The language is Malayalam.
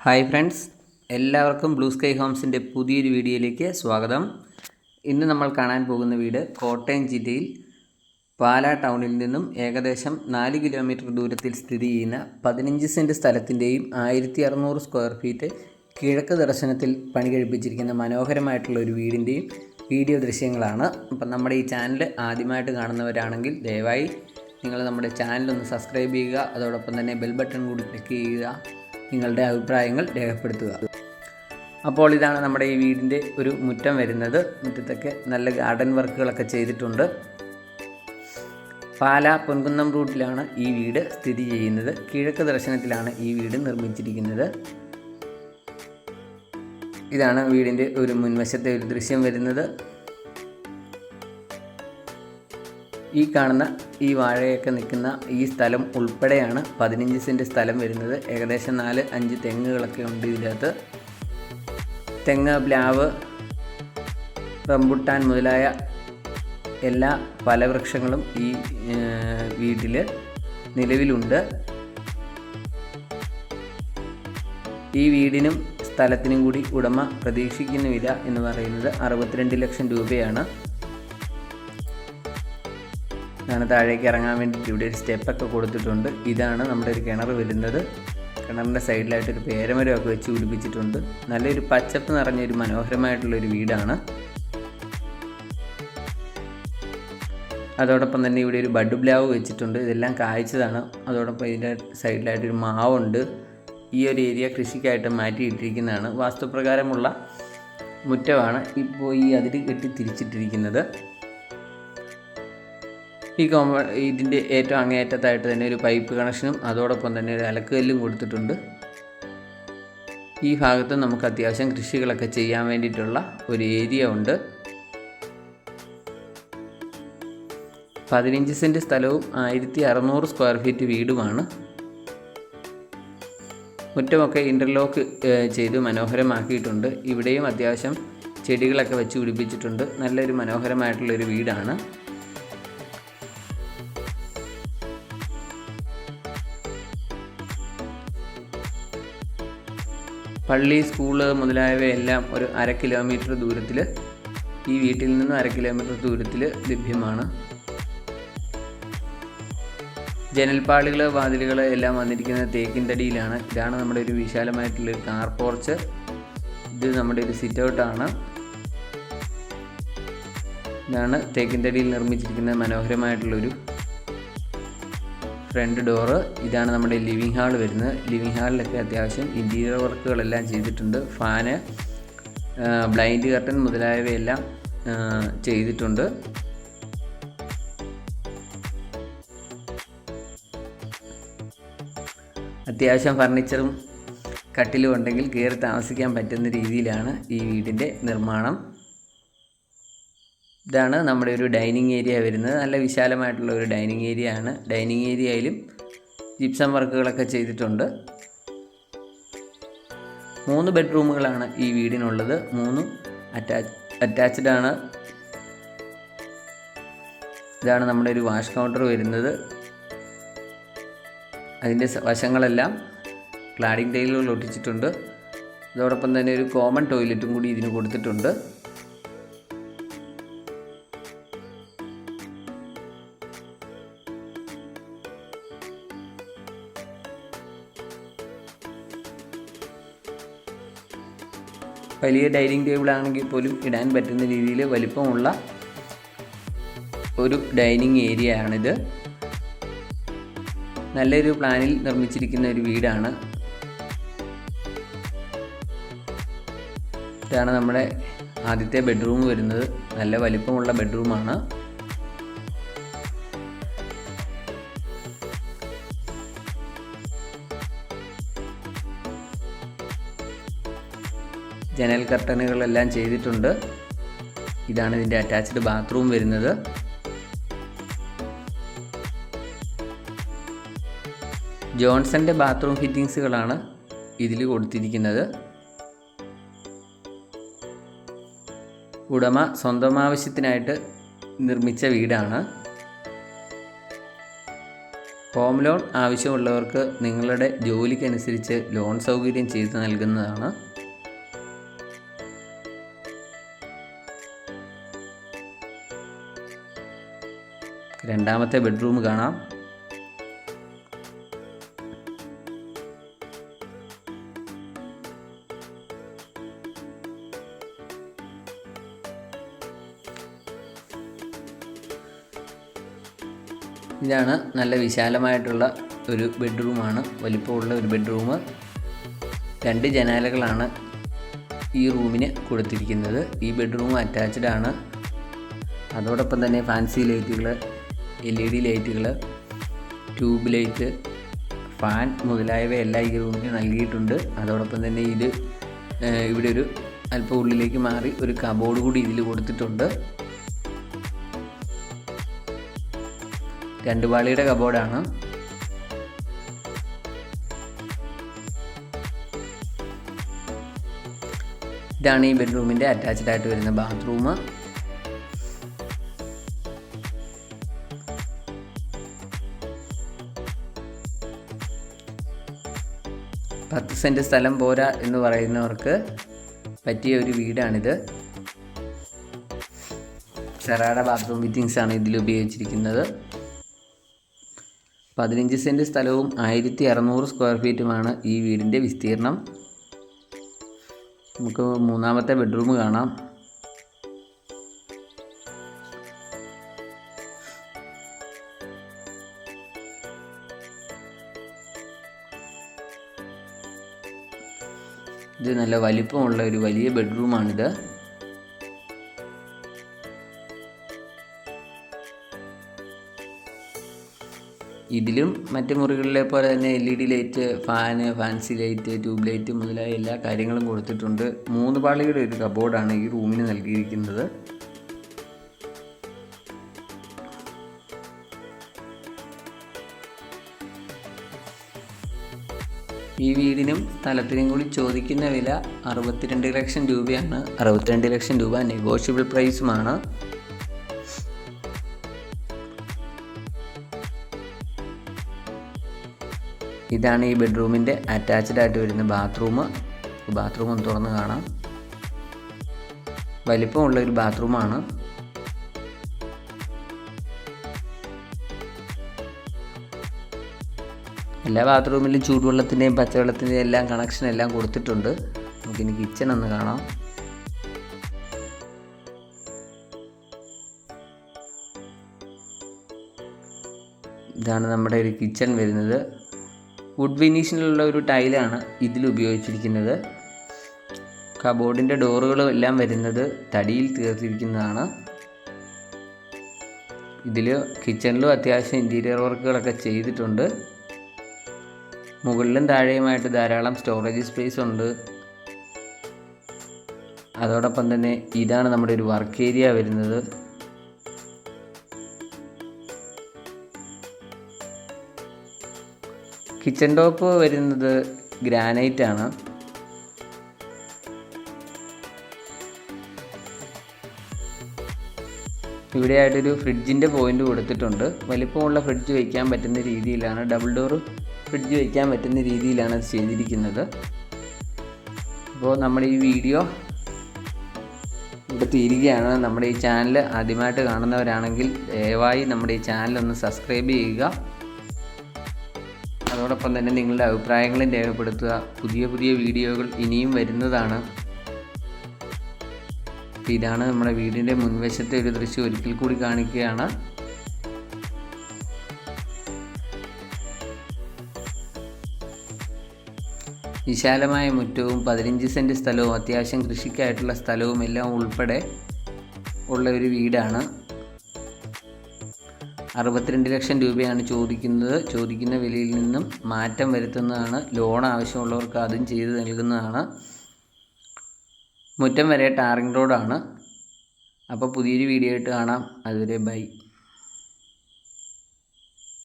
ഹായ് ഫ്രണ്ട്സ് എല്ലാവർക്കും ബ്ലൂ സ്കൈ ഹോംസിന്റെ പുതിയൊരു വീഡിയോയിലേക്ക് സ്വാഗതം. ഇന്ന് നമ്മൾ കാണാൻ പോകുന്ന വീട് കോട്ടയം ജില്ലയിൽ പാലാ ടൗണിൽ നിന്നും ഏകദേശം നാല് കിലോമീറ്റർ ദൂരത്തിൽ സ്ഥിതി ചെയ്യുന്ന പതിനഞ്ച് സെന്റ് സ്ഥലത്തിന്റെയും ആയിരത്തി അറുന്നൂറ് സ്ക്വയർ ഫീറ്റ് കിഴക്ക് ദർശനത്തിൽ പണി കഴിപ്പിച്ചിരിക്കുന്ന മനോഹരമായിട്ടുള്ള ഒരു വീടിന്റെയും വീഡിയോ ദൃശ്യങ്ങളാണ്. അപ്പം നമ്മുടെ ഈ ചാനൽ ആദ്യമായിട്ട് കാണുന്നവരാണെങ്കിൽ ദയവായി നിങ്ങൾ നമ്മുടെ ചാനൽ ഒന്ന് സബ്സ്ക്രൈബ് ചെയ്യുക അതോടൊപ്പം തന്നെ ബെൽ ബട്ടൺ കൂടി ക്ലിക്ക് ചെയ്യുക. നിങ്ങളുടെ അഭിപ്രായങ്ങൾ രേഖപ്പെടുത്തുക. അപ്പോൾ ഇതാണ് നമ്മുടെ ഈ വീടിന്റെ ഒരു മുറ്റം വരുന്നത്. മുറ്റത്തൊക്കെ നല്ല ഗാർഡൻ വർക്കുകളൊക്കെ ചെയ്തിട്ടുണ്ട്. പാല പൊൻകുന്നം റൂട്ടിലാണ് ഈ വീട് സ്ഥിതി ചെയ്യുന്നത്. കിഴക്ക് ദർശനത്തിലാണ് ഈ വീട് നിർമ്മിച്ചിരിക്കുന്നത്. ഇതാണ് വീടിന്റെ ഒരു മുൻവശത്തെ ഒരു ദൃശ്യം വരുന്നത്. ഈ കാണുന്ന ഈ വാഴയൊക്കെ നിൽക്കുന്ന ഈ സ്ഥലം ഉൾപ്പെടെയാണ് പതിനഞ്ച് സെന്റ് സ്ഥലം വരുന്നത്. ഏകദേശം നാല് അഞ്ച് തെങ്ങുകളൊക്കെ ഉണ്ട് ഇതിനകത്ത്. തെങ്ങ് പ്ലാവ് റംബുട്ടാൻ മുതലായ എല്ലാ ഫലവൃക്ഷങ്ങളും ഈ വീട്ടിൽ നിലവിലുണ്ട്. ഈ വീടിനും സ്ഥലത്തിനും കൂടി ഉടമ പ്രതീക്ഷിക്കുന്ന വില എന്ന് പറയുന്നത് അറുപത്തിരണ്ട് ലക്ഷം രൂപയാണ്. ഇതാണ് താഴേക്ക് ഇറങ്ങാൻ വേണ്ടിയിട്ട് ഇവിടെ ഒരു സ്റ്റെപ്പൊക്കെ കൊടുത്തിട്ടുണ്ട്. ഇതാണ് നമ്മുടെ ഒരു കിണർ വരുന്നത്. കിണറിന്റെ സൈഡിലായിട്ടൊരു പേരമരമൊക്കെ വെച്ച് പിടിപ്പിച്ചിട്ടുണ്ട് നല്ലൊരു പച്ചപ്പ് നിറഞ്ഞൊരു മനോഹരമായിട്ടുള്ളൊരു വീടാണ്. അതോടൊപ്പം തന്നെ ഇവിടെ ഒരു ബഡ് ബ്ലാവ് വെച്ചിട്ടുണ്ട്. ഇതെല്ലാം കായ്ച്ചതാണ്. അതോടൊപ്പം ഇതിന്റെ സൈഡിലായിട്ടൊരു മാവുണ്ട്. ഈ ഒരു ഏരിയ കൃഷിക്കായിട്ട് മാറ്റിയിട്ടിരിക്കുന്നതാണ്. വാസ്തുപ്രകാരമുള്ള മുറ്റമാണ് ഇപ്പോൾ ഈ അതിൽ കെട്ടി തിരിച്ചിട്ടിരിക്കുന്നത്. ഈ കോമ ഇതിന്റെ ഏറ്റവും അങ്ങേയറ്റത്തായിട്ട് തന്നെ ഒരു പൈപ്പ് കണക്ഷനും അതോടൊപ്പം തന്നെ ഒരു അലക്കുകല്ലും കൊടുത്തിട്ടുണ്ട്. ഈ ഭാഗത്ത് നമുക്ക് അത്യാവശ്യം കൃഷികളൊക്കെ ചെയ്യാൻ വേണ്ടിയിട്ടുള്ള ഒരു ഏരിയ ഉണ്ട്. പതിനഞ്ച് സെന്റ് സ്ഥലവും ആയിരത്തി അറുന്നൂറ് സ്ക്വയർ ഫീറ്റ് വീടുമാണ്. മുറ്റമൊക്കെ ഇന്റർലോക്ക് ചെയ്ത് മനോഹരമാക്കിയിട്ടുണ്ട്. ഇവിടെയും അത്യാവശ്യം ചെടികളൊക്കെ വെച്ച് പിടിപ്പിച്ചിട്ടുണ്ട്. നല്ലൊരു മനോഹരമായിട്ടുള്ളൊരു വീടാണ്. പള്ളി സ്കൂൾ മുതലായവയെല്ലാം ഒരു അര കിലോമീറ്റർ ദൂരത്തിൽ ഈ വീട്ടിൽ നിന്ന് അര കിലോമീറ്റർ ദൂരത്തിൽ ലഭ്യമാണ്. ജനൽപ്പാളികൾ വാതിലുകൾ എല്ലാം വന്നിരിക്കുന്നത് തേക്കിന്റടിയിലാണ് ഇതാണ് നമ്മുടെ ഒരു വിശാലമായിട്ടുള്ള കാർ പോർച്ച്. ഇത് നമ്മുടെ ഒരു സിറ്റ് ഔട്ടാണ് ഇതാണ് തേക്കിൻതടിയിൽ നിർമ്മിച്ചിരിക്കുന്ന മനോഹരമായിട്ടുള്ളൊരു ഫ്രണ്ട് ഡോറ്. ഇതാണ് നമ്മുടെ ലിവിങ് ഹാൾ വരുന്നത്. ലിവിങ് ഹാളിലൊക്കെ അത്യാവശ്യം ഇന്റീരിയർ വർക്കുകളെല്ലാം ചെയ്തിട്ടുണ്ട്. ഫാന് ബ്ലൈൻഡ് കർട്ടൻ മുതലായവയെല്ലാം ചെയ്തിട്ടുണ്ട്. അത്യാവശ്യം ഫർണിച്ചറും കട്ടിലും ഉണ്ടെങ്കിൽ കയറി താമസിക്കാൻ പറ്റുന്ന രീതിയിലാണ് ഈ വീടിന്റെ നിർമ്മാണം. ഇതാണ് നമ്മുടെ ഒരു ഡൈനിങ് ഏരിയ വരുന്നത്. നല്ല വിശാലമായിട്ടുള്ള ഒരു ഡൈനിങ് ഏരിയ ആണ്. ഡൈനിങ് ഏരിയയിലും ജിപ്സം വർക്കുകളൊക്കെ ചെയ്തിട്ടുണ്ട്. മൂന്ന് ബെഡ്റൂമുകളാണ് ഈ വീടിനുള്ളത്. മൂന്നും അറ്റാച്ച് അറ്റാച്ച്ഡ് ആണ്. ഇതാണ് നമ്മുടെ ഒരു വാഷ് കൗണ്ടർ വരുന്നത്. അതിന്റെ വശങ്ങളെല്ലാം ക്ലാഡിംഗ് ടൈലുകൾ ഒട്ടിച്ചിട്ടുണ്ട്. അതോടൊപ്പം തന്നെ ഒരു കോമൺ ടോയ്ലറ്റും കൂടി ഇതിന് കൊടുത്തിട്ടുണ്ട്. വലിയ ഡൈനിങ് ടേബിൾ ആണെങ്കിൽ പോലും ഇടാൻ പറ്റുന്ന രീതിയിൽ വലിപ്പമുള്ള ഒരു ഡൈനിങ് ഏരിയ ആണിത്. നല്ലൊരു പ്ലാനിൽ നിർമ്മിച്ചിരിക്കുന്ന ഒരു വീടാണ്. ഇതാണ് നമ്മുടെ ആദ്യത്തെ ബെഡ്റൂം വരുന്നത്. നല്ല വലിപ്പമുള്ള ബെഡ്റൂമാണ്. ജനൽ കർട്ടനുകളെല്ലാം ചെയ്തിട്ടുണ്ട്. ഇതാണ് ഇതിന്റെ അറ്റാച്ച്ഡ് ബാത്റൂം വരുന്നത്. ജോൺസന്റെ ബാത്റൂം ഫിറ്റിങ്സുകളാണ് ഇതിൽ കൊടുത്തിരിക്കുന്നത്. ഉടമ സ്വന്തം ആവശ്യത്തിനായിട്ട് നിർമ്മിച്ച വീടാണ്. ഹോം ലോൺ ആവശ്യമുള്ളവർക്ക് നിങ്ങളുടെ ജോലിക്കനുസരിച്ച് ലോൺ സൗകര്യം ചെയ്തു നൽകുന്നതാണ്. രണ്ടാമത്തെ ബെഡ്റൂം കാണാം. ഇതാണ് നല്ല വിശാലമായിട്ടുള്ള ഒരു ബെഡ്റൂമാണ്. വലിപ്പമുള്ള ഒരു ബെഡ്റൂം. രണ്ട് ജനാലകളാണ് ഈ റൂമിന് കൊടുത്തിരിക്കുന്നത്. ഈ ബെഡ്റൂം അറ്റാച്ച്ഡ് ആണ്. അതോടൊപ്പം തന്നെ ഫാൻസി ലൈറ്റുകൾ എൽ ഇ ഡി ലൈറ്റുകൾ ട്യൂബ് ലൈറ്റ് ഫാൻ മുതലായവയെല്ലാം ഈ റൂമിന് നൽകിയിട്ടുണ്ട്. അതോടൊപ്പം തന്നെ ഇത് ഇവിടെ ഒരു അല്പം ഉള്ളിലേക്ക് മാറി ഒരു കബോർഡ് കൂടി ഇതിൽ കൊടുത്തിട്ടുണ്ട്. രണ്ട് പാളിയുടെ കബോർഡാണ് ഇതാണ് ഈ ബെഡ്റൂമിന്റെ അറ്റാച്ച്ഡ് ആയിട്ട് വരുന്ന ബാത്റൂം സെന്റ് സ്ഥലം പോരാ എന്ന് പറയുന്നവർക്ക് പറ്റിയ ഒരു വീടാണിത്. സെറാഡ ബാത്റൂം ഫിറ്റിങ്സ് ആണ് ഇതിൽ ഉപയോഗിച്ചിരിക്കുന്നത്. പതിനഞ്ച് സെന്റ് സ്ഥലവും ആയിരത്തി അറുന്നൂറ് സ്ക്വയർ ഫീറ്റുമാണ് ഈ വീടിന്റെ വിസ്തീർണം നമുക്ക് മൂന്നാമത്തെ ബെഡ്റൂം കാണാം. ഇത് നല്ല വലിപ്പമുള്ള ഒരു വലിയ ബെഡ്റൂമാണിത് ഇതിലും മറ്റു മുറികളിലെ പോലെ തന്നെ L E D light fan fancy light tube light മുതലായ എല്ലാ കാര്യങ്ങളും കൊടുത്തിട്ടുണ്ട്. മൂന്ന് പാളിയുടെ ഒരു കബോർഡാണ് ഈ റൂമിന് നൽകിയിരിക്കുന്നത്. ഈ വീടിനും സ്ഥലത്തിനും കൂടി ചോദിക്കുന്ന വില അറുപത്തിരണ്ട് ലക്ഷം രൂപയാണ്. അറുപത്തിരണ്ട് ലക്ഷം രൂപ നെഗോഷ്യബിൾ പ്രൈസുമാണ് ഇതാണ് ഈ ബെഡ്റൂമിന്റെ അറ്റാച്ച്ഡ് ആയിട്ട് വരുന്ന ബാത്റൂം ബാത്റൂം ഒന്ന് തുറന്ന് കാണാം. വലിപ്പമുള്ള ഒരു ബാത്റൂമാണ് എല്ലാ ബാത്റൂമിലും ചൂടുവെള്ളത്തിന്റെയും പച്ചവെള്ളത്തിന്റെയും എല്ലാം കണക്ഷൻ എല്ലാം കൊടുത്തിട്ടുണ്ട്. നമുക്കിനി കിച്ചൺ ഒന്ന് കാണാം. ഇതാണ് നമ്മുടെ ഒരു കിച്ചൺ വരുന്നത്. വുഡ് ഫിനിഷിലുള്ള ഒരു ടൈലാണ് ഇതിൽ ഉപയോഗിച്ചിരിക്കുന്നത്. കബോർഡിന്റെ ഡോറുകളും എല്ലാം വരുന്നത് തടിയിൽ തീർത്തിരിക്കുന്നതാണ്. ഇതിൽ കിച്ചണിലും അത്യാവശ്യം ഇന്റീരിയർ വർക്കുകളൊക്കെ ചെയ്തിട്ടുണ്ട്. മുകളിലും താഴെയുമായിട്ട് ധാരാളം സ്റ്റോറേജ് സ്പേസ് ഉണ്ട്. അതോടൊപ്പം തന്നെ ഇതാണ് നമ്മുടെ ഒരു വർക്ക് ഏരിയ വരുന്നത്. കിച്ചൺ ടോപ്പ് വരുന്നത് ഗ്രാനൈറ്റ് ആണ്. ഇവിടെയായിട്ടൊരു ഫ്രിഡ്ജിന്റെ പോയിന്റ് കൊടുത്തിട്ടുണ്ട്. വലിപ്പമുള്ള ഫ്രിഡ്ജ് വയ്ക്കാൻ പറ്റുന്ന രീതിയിലാണ് ഡബിൾ ഡോർ ഫ്രിഡ്ജ് വയ്ക്കാൻ പറ്റുന്ന രീതിയിലാണ് അത് ചെയ്തിരിക്കുന്നത്. അപ്പോൾ നമ്മുടെ ഈ വീഡിയോ ഇവിടെ തീരുകയാണ്. നമ്മുടെ ഈ ചാനൽ ആദ്യമായിട്ട് കാണുന്നവരാണെങ്കിൽ ദയവായി നമ്മുടെ ഈ ചാനൽ ഒന്ന് സബ്സ്ക്രൈബ് ചെയ്യുക. അതോടൊപ്പം തന്നെ നിങ്ങളുടെ അഭിപ്രായങ്ങളും രേഖപ്പെടുത്തുക. പുതിയ പുതിയ വീഡിയോകൾ ഇനിയും വരുന്നതാണ്. ഇതാണ് നമ്മുടെ വീടിന്റെ മുൻവശത്തെ ഒരു ദൃശ്യം. ഒരിക്കൽ കൂടി കാണിക്കുകയാണ്. വിശാലമായ മുറ്റവും പതിനഞ്ച് സെന്റ് സ്ഥലവും അത്യാവശ്യം കൃഷിക്കായിട്ടുള്ള സ്ഥലവും എല്ലാം ഉൾപ്പെടെ ഉള്ള ഒരു വീടാണ്. അറുപത്തിരണ്ട് ലക്ഷം രൂപയാണ് ചോദിക്കുന്നത്. ചോദിക്കുന്ന വിലയിൽ നിന്നും മാറ്റം വരുത്തുന്നതാണ്. ലോൺ ആവശ്യമുള്ളവർക്ക് അതും ചെയ്ത് നൽകുന്നതാണ്. മുറ്റം വരെ ടാറിംഗ് റോഡാണ്. അപ്പോൾ പുതിയൊരു വീഡിയോ ആയിട്ട് കാണാം. അതുവരെ ബൈ.